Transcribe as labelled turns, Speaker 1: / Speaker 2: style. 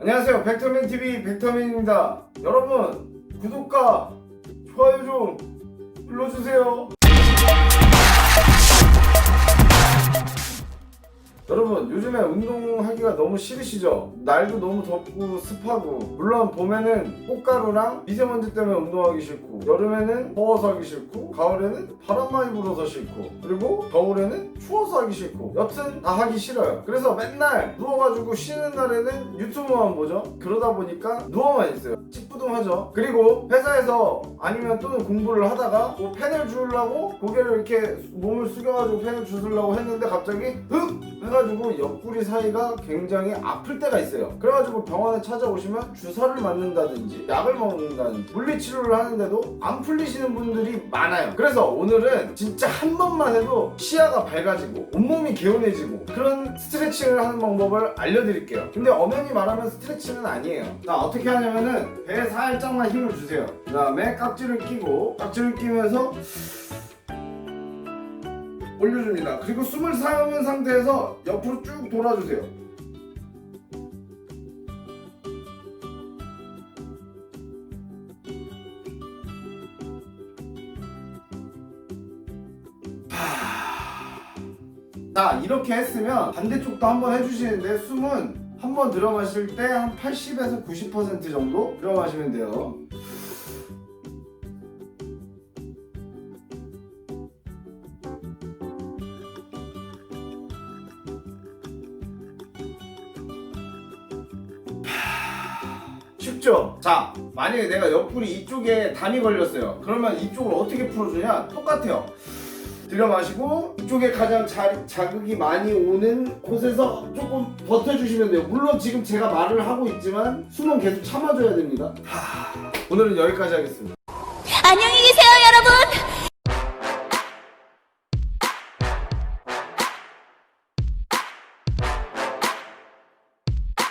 Speaker 1: 안녕하세요. 벡터맨 TV 벡터맨입니다. 여러분 구독과 좋아요 좀 눌러주세요. 요즘에 운동하기가 너무 싫으시죠? 날도 너무 덥고 습하고. 물론 봄에는 꽃가루랑 미세먼지 때문에 운동하기 싫고 여름에는 더워서 하기 싫고 가을에는 바람 많이 불어서 싫고 그리고 겨울에는 추워서 하기 싫고. 여튼 다 하기 싫어요. 그래서 맨날 누워가지고 쉬는 날에는 유튜브만 보죠. 그러다 보니까 누워만 있어요. 찌뿌둥하죠? 그리고 회사에서 아니면 또는 공부를 하다가 뭐 펜을 주려고 고개를 이렇게 몸을 숙여가지고 펜을 주려고 했는데 갑자기 흑! 해가지고 옆구리 사이가 굉장히 아플 때가 있어요. 그래가지고 병원에 찾아오시면 주사를 맞는다든지 약을 먹는다든지 물리치료를 하는데도 안 풀리시는 분들이 많아요. 그래서 오늘은 진짜 한 번만 해도 시야가 밝아지고 온몸이 개운해지고 그런 스트레칭을 하는 방법을 알려드릴게요. 근데 엄연히 말하면 스트레칭은 아니에요. 자 어떻게 하냐면은 배에 살짝만 힘을 주세요. 그 다음에 깍지를 끼고 깍지를 끼면서 올려줍니다. 그리고 숨을 삼은 상태에서 옆으로 쭉 돌아주세요. 자 이렇게 했으면 반대쪽도 한번 해주시는데 숨은 한번 들어 마실 때 한 80에서 90% 정도 들어 마시면 돼요. 쉽죠? 자, 만약에 내가 옆구리 이쪽에 담이 걸렸어요. 그러면 이쪽을 어떻게 풀어주냐? 똑같아요. 들여 마시고 이쪽에 가장 자, 자극이 많이 오는 곳에서 조금 버텨주시면 돼요. 물론 지금 제가 말을 하고 있지만 숨은 계속 참아줘야 됩니다. 하, 오늘은 여기까지 하겠습니다.
Speaker 2: 안녕히 계세요, 여러분.